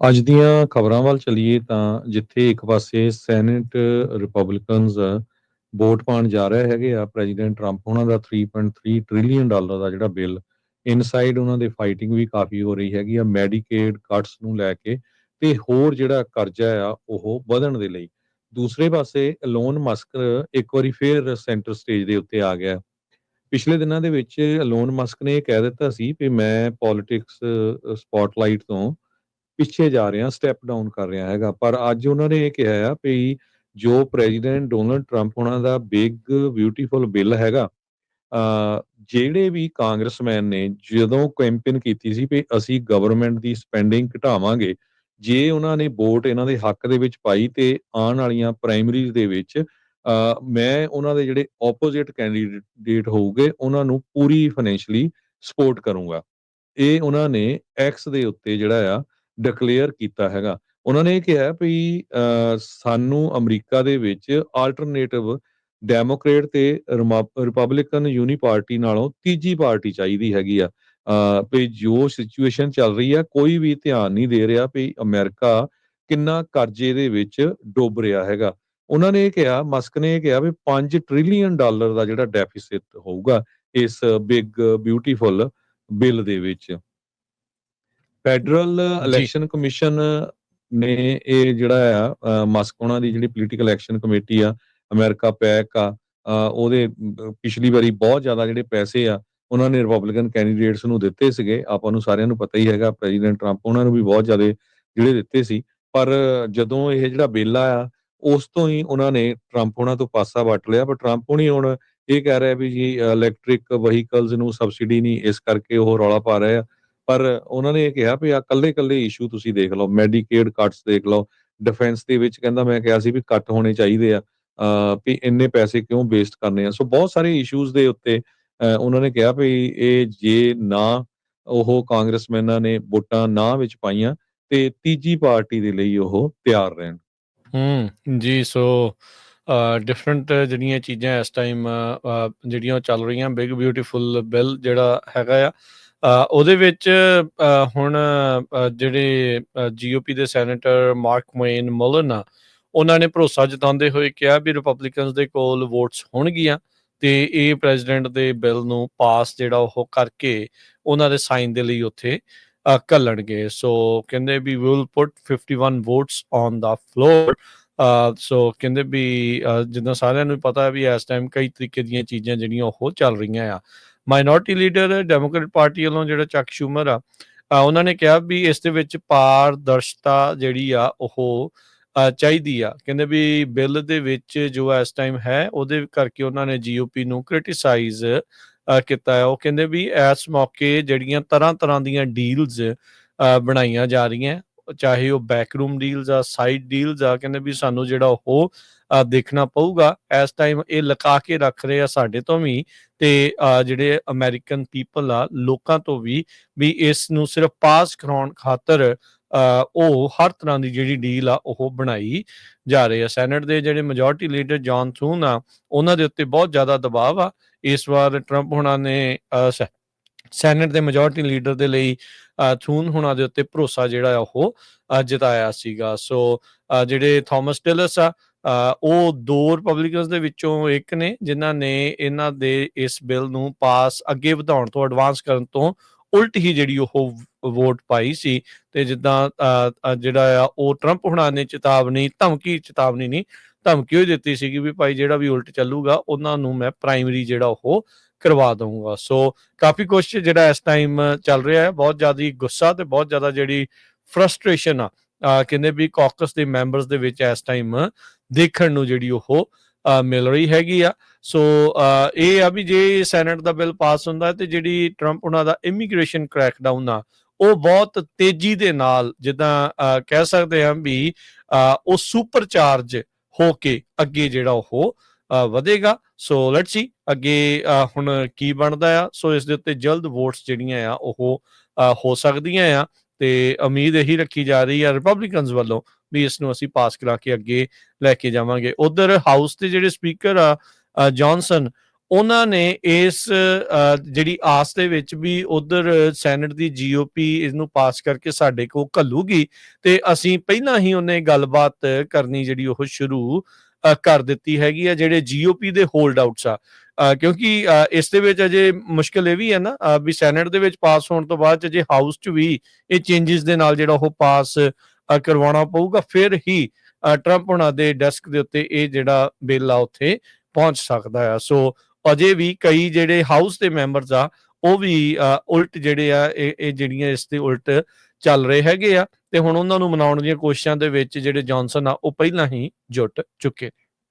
ਅੱਜ ਦੀਆਂ ਖਬਰਾਂ ਵੱਲ ਚਲੀਏ ਤਾਂ ਜਿੱਥੇ ਇੱਕ ਪਾਸੇ ਸੈਨੇਟ ਰਿਪਬਲਿਕਨਸ ਵੋਟ ਪਾਉਣ ਜਾ ਰਹੇ ਹੈਗੇ ਆ ਪ੍ਰੈਜ਼ੀਡੈਂਟ ਟਰੰਪ ਉਹਨਾਂ ਦਾ 3.3 ਟ੍ਰਿਲੀਅਨ ਡਾਲਰ ਦਾ ਜਿਹੜਾ ਬਿੱਲ ਇਨਸਾਈਡ ਉਹਨਾਂ ਦੇ ਫਾਈਟਿੰਗ ਵੀ ਕਾਫੀ ਹੋ ਰਹੀ ਹੈਗੀ ਆ ਮੈਡੀਕੇਡ ਕੱਟਸ ਨੂੰ ਲੈ ਕੇ ਤੇ ਹੋਰ ਜਿਹੜਾ ਕਰਜ਼ਾ ਆ ਉਹ ਵਧਣ ਦੇ ਲਈ। ਦੂਸਰੇ ਪਾਸੇ ਅਲੋਨ ਮਸਕ ਇੱਕ ਵਾਰੀ ਫੇਰ ਸੈਂਟਰ ਸਟੇਜ ਦੇ ਉੱਤੇ ਆ ਗਿਆ। ਪਿਛਲੇ ਦਿਨਾਂ ਦੇ ਵਿੱਚ ਅਲੋਨ ਮਸਕ ਨੇ ਇਹ ਕਹਿ ਦਿੱਤਾ ਸੀ ਕਿ ਮੈਂ ਪੋਲਿਟਿਕਸ ਸਪੌਟਲਾਈਟ ਤੋਂ ਪਿੱਛੇ ਜਾ ਰਿਹਾ ਸਟੈਪ ਡਾਊਨ ਕਰ ਰਿਹਾ ਹੈਗਾ। ਪਰ ਅੱਜ ਉਹਨਾਂ ਨੇ ਇਹ ਕਿਹਾ ਆ ਵੀ ਜੋ ਪ੍ਰੈਜ਼ੀਡੈਂਟ ਡੋਨਲਡ ਟਰੰਪ ਉਹਨਾਂ ਦਾ ਬਿਗ ਬਿਊਟੀਫੁਲ ਬਿੱਲ ਹੈਗਾ ਜਿਹੜੇ ਵੀ ਕਾਂਗਰਸਮੈਨ ਨੇ, ਜਦੋਂ ਕੈਂਪੇਨ ਕੀਤੀ ਸੀ ਵੀ ਅਸੀਂ ਗਵਰਨਮੈਂਟ ਦੀ ਸਪੈਂਡਿੰਗ ਘਟਾਵਾਂਗੇ, ਜੇ ਉਹਨਾਂ ਨੇ ਵੋਟ ਇਹਨਾਂ ਦੇ ਹੱਕ ਦੇ ਵਿੱਚ ਪਾਈ ਤੇ ਆਉਣ ਵਾਲੀਆਂ ਪ੍ਰਾਇਮਰੀਜ਼ ਦੇ ਵਿੱਚ ਅ ਮੈਂ ਉਹਨਾਂ ਦੇ ਜਿਹੜੇ ਆਪੋਜ਼ਿਟ ਕੈਂਡੀਡੇਟ ਹੋਊਗੇ, ਉਹਨਾਂ ਨੂੰ ਪੂਰੀ ਫਾਈਨੈਂਸ਼ਲੀ ਸਪੋਰਟ ਕਰੂੰਗਾ। ਇਹ ਉਹਨਾਂ ਨੇ ਐਕਸ ਦੇ ਉੱਤੇ ਜਿਹੜਾ ਆ ਡਿਕਲੇਅਰ ਕੀਤਾ ਹੈਗਾ। ਉਹਨਾਂ ਨੇ ਇਹ ਕਿਹਾ ਵੀ ਸਾਨੂੰ ਅਮਰੀਕਾ ਦੇ ਵਿੱਚ ਆਲਟਰਨੇਟਿਵ ਡੈਮੋਕ੍ਰੇਟ ਤੇ ਰਿਪਬਲਿਕਨ ਯੂਨੀ ਪਾਰਟੀ ਨਾਲੋਂ ਤੀਜੀ ਪਾਰਟੀ ਚਾਹੀਦੀ ਹੈਗੀ ਆ। ਵੀ ਜੋ ਸਿਚੁਏਸ਼ਨ ਚੱਲ ਰਹੀ ਆ, ਕੋਈ ਵੀ ਧਿਆਨ ਨਹੀਂ ਦੇ ਰਿਹਾ ਵੀ ਅਮਰੀਕਾ ਕਿੰਨਾ ਕਰਜ਼ੇ ਦੇ ਵਿੱਚ ਡੁੱਬ ਰਿਹਾ ਹੈਗਾ। ਉਹਨਾਂ ਨੇ ਇਹ ਕਿਹਾ, ਮਸਕ ਨੇ ਇਹ ਕਿਹਾ ਵੀ 5 ਟ੍ਰਿਲੀਅਨ ਡਾਲਰ ਦਾ ਜਿਹੜਾ ਡੈਫਿਸਿਟ ਹੋਊਗਾ ਇਸ ਬਿਗ ਬਿਊਟੀਫੁਲ ਬਿੱਲ ਦੇ ਵਿੱਚ। ਫੈਡਰਲ ਇਲੈਕਸ਼ਨ ਕਮਿਸ਼ਨ ਨੇ ਇਹ ਜਿਹੜਾ ਆ ਮਸਕ ਉਹਨਾਂ ਦੀ ਜਿਹੜੀ ਪੋਲੀਟੀਕਲ ਐਕਸ਼ਨ ਕਮੇਟੀ ਆ ਅਮਰੀਕਾ ਪੈਕ ਆ ਉਹਦੇ ਪਿਛਲੀ ਵਾਰੀ ਬਹੁਤ ਜ਼ਿਆਦਾ ਜਿਹੜੇ ਪੈਸੇ ਆ ਉਹਨਾਂ ਨੇ ਰਿਪਬਲਿਕਨ ਕੈਂਡੀਡੇਟਸ ਨੂੰ ਦਿੱਤੇ ਸੀਗੇ। ਆਪਾਂ ਨੂੰ ਸਾਰਿਆਂ ਨੂੰ ਪਤਾ ਹੀ ਹੈਗਾ ਪ੍ਰੈਜ਼ੀਡੈਂਟ ਟਰੰਪ ਉਹਨਾਂ ਨੂੰ ਵੀ ਬਹੁਤ ਜ਼ਿਆਦਾ ਜਿਹੜੇ ਦਿੱਤੇ ਸੀ। ਪਰ ਜਦੋਂ ਇਹ ਜਿਹੜਾ ਬਿੱਲ ਆ ਉਸ ਤੋਂ ਹੀ ਉਹਨਾਂ ਨੇ ਟਰੰਪ ਉਹਨਾਂ ਤੋਂ ਪਾਸਾ ਵੱਟ ਲਿਆ। ਪਰ ਟਰੰਪ ਹੁਣੀ ਹੁਣ ਇਹ ਕਹਿ ਰਿਹਾ ਵੀ ਜੀ ਇਲੈਕਟ੍ਰਿਕ ਵਹੀਕਲਸ ਨੂੰ ਸਬਸਿਡੀ ਨਹੀਂ ਇਸ ਕਰਕੇ ਉਹ ਰੌਲਾ ਪਾ ਰਹੇ ਆ। ਪਰ ਉਹਨਾਂ ਨੇ ਇਹ ਕਿਹਾ ਵੀ ਆ ਕੱਲੇ ਕੱਲੇ ਇਸ਼ੂ ਤੁਸੀਂ ਦੇਖ ਲਓ ਮੈਡੀਕੇਡ ਕੱਟਸ ਦੇਖ ਲਓ ਡਿਫੈਂਸ ਦੇ ਵਿੱਚ ਕਹਿੰਦਾ ਮੈਂ ਕਿਹਾ ਸੀ ਵੀ ਕੱਟ ਹੋਣੇ ਚਾਹੀਦੇ ਆ ਵੀ ਇੰਨੇ ਪੈਸੇ ਕਿਉਂ ਵੇਸਟ ਕਰਨੇ ਆ। ਸੋ ਬਹੁਤ ਸਾਰੇ ਇਸ਼ੂਜ਼ ਦੇ ਉੱਤੇ ਉਹਨਾਂ ਨੇ ਕਿਹਾ ਵੀ ਇਹ ਜੇ ਨਾ ਉਹ ਕਾਂਗਰਸਮੈਨਾਂ ਨੇ ਵੋਟਾਂ ਨਾ ਵਿੱਚ ਪਾਈਆਂ ਤੇ ਤੀਜੀ ਪਾਰਟੀ ਦੇ ਲਈ ਉਹ ਤਿਆਰ ਰਹਿਣ। ਹੂੰ, ਜੀ ਸੋ ਡਿਫਰੈਂਟ ਜਿਹੜੀਆਂ ਚੀਜ਼ਾਂ ਇਸ ਟਾਈਮ ਜਿਹੜੀਆਂ ਉਹ ਚੱਲ ਰਹੀਆਂ ਬਿਗ ਬਿਊਟੀਫੁਲ ਬਿੱਲ ਜਿਹੜਾ ਹੈਗਾ ਆ ਉਹਦੇ ਵਿੱਚ ਅ, ਹੁਣ ਅ, ਜਿਹੜੇ ਜੀਓਪੀ ਦੇ ਸੈਨੇਟਰ ਮਾਰਕ ਮੋਇਨ ਮੁਲਨ ਆ ਉਹਨਾਂ ਨੇ ਭਰੋਸਾ ਜਤਾਉਂਦੇ ਹੋਏ ਕਿਹਾ ਵੀ ਰਿਪਬਲਿਕਨਸ ਦੇ ਕੋਲ ਵੋਟਸ ਹੋਣਗੀਆਂ ਤੇ ਇਹ ਪ੍ਰੈਜ਼ੀਡੈਂਟ ਦੇ ਬਿੱਲ ਨੂੰ ਪਾਸ ਜਿਹੜਾ ਉਹ ਕਰਕੇ ਉਹਨਾਂ ਦੇ ਸਾਈਨ ਦੇ ਲਈ ਉੱਥੇ ਅ, ਘੱਲਣਗੇ। ਸੋ ਕਹਿੰਦੇ ਵੀ we will put 51 votes on the floor so ਕਹਿੰਦੇ ਵੀ ਜਿੱਦਾਂ ਸਾਰਿਆਂ ਨੂੰ ਪਤਾ ਹੈ ਵੀ ਇਸ ਟਾਈਮ ਕਈ ਤਰੀਕੇ ਦੀਆਂ ਚੀਜ਼ਾਂ ਜਿਹੜੀਆਂ ਉਹ ਚੱਲ ਰਹੀਆਂ ਆ। ਮਾਈਨੋਰਟੀ ਲੀਡਰ ਡੈਮੋਕ੍ਰੈਟ ਪਾਰਟੀ ਵੱਲੋਂ ਜਿਹੜਾ ਚੱਕ ਸ਼ੂਮਰ ਆ ਉਹਨਾਂ ਨੇ ਕਿਹਾ ਵੀ ਇਸ ਦੇ ਵਿੱਚ ਪਾਰਦਰਸ਼ਤਾ ਜਿਹੜੀ ਆ, ਉਹ ਚਾਹੀਦੀ ਆ। ਕਹਿੰਦੇ ਵੀ ਬਿੱਲ ਦੇ ਵਿੱਚ ਜੋ ਇਸ ਟਾਈਮ ਹੈ, ਉਹਦੇ ਕਰਕੇ ਉਹਨਾਂ ਨੇ ਜੀਓਪੀ ਨੂੰ ਕ੍ਰਿਟਿਸਾਈਜ਼ ਕੀਤਾ ਹੈ। ਉਹ ਕਹਿੰਦੇ ਵੀ ਇਸ ਮੌਕੇ ਜਿਹੜੀਆਂ ਤਰ੍ਹਾਂ ਤਰ੍ਹਾਂ ਦੀਆਂ ਡੀਲਸ ਬਣਾਈਆਂ ਜਾ ਰਹੀਆਂ। ਚਾਹੇ ਉਹ ਬੈਕਰੂਮ ਡੀਲਸ ਆ ਸਾਈਡ ਡੀਲਸ ਆ, ਕਹਿੰਦੇ ਵੀ ਸਾਨੂੰ ਜਿਹੜਾ ਉਹ ਦੇਖਣਾ ਪਊਗਾ। ਇਸ ਟਾਈਮ ਇਹ ਲਕਾ ਕੇ ਰੱਖ ਰਹੇ ਆ ਸਾਡੇ ਤੋਂ ਵੀ ਤੇ ਜਿਹੜੇ ਅਮਰੀਕਨ ਪੀਪਲ ਆ, ਲੋਕਾਂ ਤੋਂ ਵੀ ਵੀ ਇਸ ਨੂੰ ਸਿਰਫ ਪਾਸ ਕਰਾਉਣ ਖਾਤਰ ਉਹ ਹਰ ਤਰ੍ਹਾਂ ਦੀ ਜਿਹੜੀ ਡੀਲ ਆ, ਉਹ ਬਣਾਈ ਜਾ ਰਹੀ ਆ। ਸੈਨੇਟ ਦੇ ਜਿਹੜੇ ਮੈਜੋਰਟੀ ਲੀਡਰ ਜੌਨ ਥੂਨ ਆ, ਉਹਨਾਂ ਦੇ ਉੱਤੇ ਬਹੁਤ ਜ਼ਿਆਦਾ ਦਬਾਅ ਆ। ਇਸ ਵਾਰ ਟਰੰਪ ਹੁਣਾਂ ਨੇ ਸੈ- ਸੈਨੇਟ ਦੇ ਮੈਜੋਰਟੀ ਲੀਡਰ ਦੇ ਲਈ ਅ, ਥੂਨ ਹੁਣਾਂ ਦੇ ਉੱਤੇ ਭਰੋਸਾ ਜਿਹੜਾ ਉਹ ਅ, ਸੀਗਾ। ਸੋ ਜਿਹੜੇ ਥਾਮਸ ਟਿਲਸ ਆ ਉਹ ਦੋ ਰਿਪਬਲਿਕਨਸ ਦੇ ਵਿੱਚੋਂ ਇੱਕ ਨੇ ਜਿਨ੍ਹਾਂ ਨੇ ਇਹਨਾਂ ਦੇ ਇਸ ਬਿੱਲ ਨੂੰ ਪਾਸ ਅੱਗੇ ਵਧਾਉਣ ਤੋਂ ਐਡਵਾਂਸ ਕਰਨ ਤੋਂ ਉਲਟ ਹੀ ਜਿਹੜੀ ਉਹ ਵੋਟ ਪਾਈ ਸੀ। ਤੇ ਜਿੱਦਾਂ ਅ, ਜਿਹੜਾ ਆ ਉਹ ਟਰੰਪ ਹੁਣਾਂ ਨੇ ਚੇਤਾਵਨੀ ਧਮਕੀ ਚੇਤਾਵਨੀ ਨਹੀਂ ਧਮਕੀ ਹੋਈ ਦਿੱਤੀ ਸੀਗੀ ਵੀ ਭਾਈ ਜਿਹੜਾ ਵੀ ਉਲਟ ਚੱਲੂਗਾ ਉਹਨਾਂ ਨੂੰ ਮੈਂ ਪ੍ਰਾਇਮਰੀ ਜਿਹੜਾ ਉਹ ਕਰਵਾ ਦਊਂਗਾ। ਸੋ ਕਾਫੀ ਕੁਛ ਜਿਹੜਾ ਇਸ ਟਾਈਮ ਚੱਲ ਰਿਹਾ ਹੈ। ਬਹੁਤ ਜ਼ਿਆਦਾ ਗੁੱਸਾ ਤੇ ਬਹੁਤ ਜ਼ਿਆਦਾ ਜਿਹੜੀ ਫਰਸਟ੍ਰੇਸ਼ਨ ਆ ਕਹਿੰਦੇ ਵੀ ਕਾਕਸ ਦੇ ਮੈਂਬਰਸ ਦੇ ਵਿੱਚ ਇਸ ਟਾਈਮ ਦੇਖਣ ਨੂੰ ਜਿਹੜੀ ਉਹ ਮਿਲ ਰਹੀ ਹੈਗੀ ਆ। ਸੋ ਇਹ ਆ ਵੀ ਜੇ ਸੈਨੇਟ ਦਾ ਬਿੱਲ ਪਾਸ ਹੁੰਦਾ ਤੇ ਜਿਹੜੀ ਟਰੰਪ ਉਹਨਾਂ ਦਾ ਇਮੀਗ੍ਰੇਸ਼ਨ ਕ੍ਰੈਕਡਾਊਨ ਆ, ਉਹ ਬਹੁਤ ਤੇਜ਼ੀ ਦੇ ਨਾਲ ਜਿੱਦਾਂ ਅਹ ਕਹਿ ਸਕਦੇ ਹਾਂ ਵੀ ਅਹ ਉਹ ਸੁਪਰ ਚਾਰਜ ਹੋ ਕੇ ਅੱਗੇ ਜਿਹੜਾ ਉਹ ਵਧੇਗਾ। ਸੋ ਲੈਟਸ ਸੀ ਅੱਗੇ ਹੁਣ ਕੀ ਬਣਦਾ ਆ। ਸੋ ਇਸ ਦੇ ਉੱਤੇ ਜਲਦ ਵੋਟਸ ਜਿਹੜੀਆਂ ਆ ਉਹ ਹੋ ਸਕਦੀਆਂ ਆ। ਤੇ ਉਮੀਦ ਇਹੀ ਰੱਖੀ ਜਾ ਰਹੀ ਆ ਰਿਪਬਲਿਕਨਸ ਵੱਲੋਂ ਵੀ ਇਸ ਨੂੰ ਅਸੀਂ ਪਾਸ ਕਰਾ ਕੇ ਅੱਗੇ ਲੈ ਕੇ ਜਾਵਾਂਗੇ। ਉਧਰ ਹਾਊਸ ਦੇ ਜਿਹੜੇ ਸਪੀਕਰ ਆ ਅ, ਜੌਨਸਨ ਉਹਨਾਂ ਨੇ ਇਸ ਜਿਹੜੀ ਆਸ ਦੇ ਵਿੱਚ ਵੀ ਉਧਰ ਸੈਨੇਟ ਦੀ ਜੀਓਪੀ ਇਹਨੂੰ ਪਾਸ ਕਰਕੇ ਸਾਡੇ ਕੋਲ ਘੱਲੂਗੀ। ਤੇ ਅਸੀਂ ਪਹਿਲਾਂ ਹੀ ਉਹਨੇ ਗੱਲਬਾਤ ਕਰਨੀ ਜਿਹੜੀ ਉਹ ਸ਼ੁਰੂ ਕਰ ਦਿੱਤੀ ਹੈਗੀ ਆ ਜਿਹੜੇ ਜੀਓਪੀ ਦੇ ਹੋਲਡ ਆਊਟਸ ਆ। ਕਿਉਂਕਿ ਇਸ ਦੇ ਵਿੱਚ ਅਜੇ ਮੁਸ਼ਕਲ ਇਹ ਵੀ ਹੈ ਨਾ ਵੀ ਸੈਨੇਟ ਦੇ ਵਿੱਚ ਪਾਸ ਹੋਣ ਤੋਂ ਬਾਅਦ ਜੇ ਹਾਊਸ 'ਚ ਵੀ ਇਹ ਚੇਂਜਸ ਦੇ ਨਾਲ ਜਿਹੜਾ ਉਹ ਪਾਸ ਕਰਵਾਉਣਾ ਪਊਗਾ ਫਿਰ ਹੀ ਟਰੰਪ ਉਹਨਾਂ ਦੇ ਡੈਸਕ ਦੇ ਉੱਤੇ ਇਹ ਜਿਹੜਾ ਬਿੱਲ ਆ ਉੱਥੇ ਪਹੁੰਚ ਸਕਦਾ ਆ। ਸੋ ਅਜੇ ਵੀ ਕਈ ਜਿਹੜੇ ਹਾਊਸ ਦੇ ਮੈਂਬਰਸ ਆ ਉਹ ਵੀ ਅ, ਉਲਟ ਜਿਹੜੇ ਆ ਇਹ ਜਿਹੜੀਆਂ ਇਸ ਦੇ ਉਲਟ ਚੱਲ ਰਹੇ ਹੈਗੇ ਆ ਤੇ ਹੁਣ ਉਹਨਾਂ ਨੂੰ ਮਨਾਉਣ ਦੀਆਂ ਕੋਸ਼ਿਸ਼ਾਂ ਦੇ ਵਿੱਚ ਜਿਹੜੇ ਜੌਨਸਨ ਆ, ਉਹ ਪਹਿਲਾਂ ਹੀ ਜੁਟ ਚੁੱਕੇ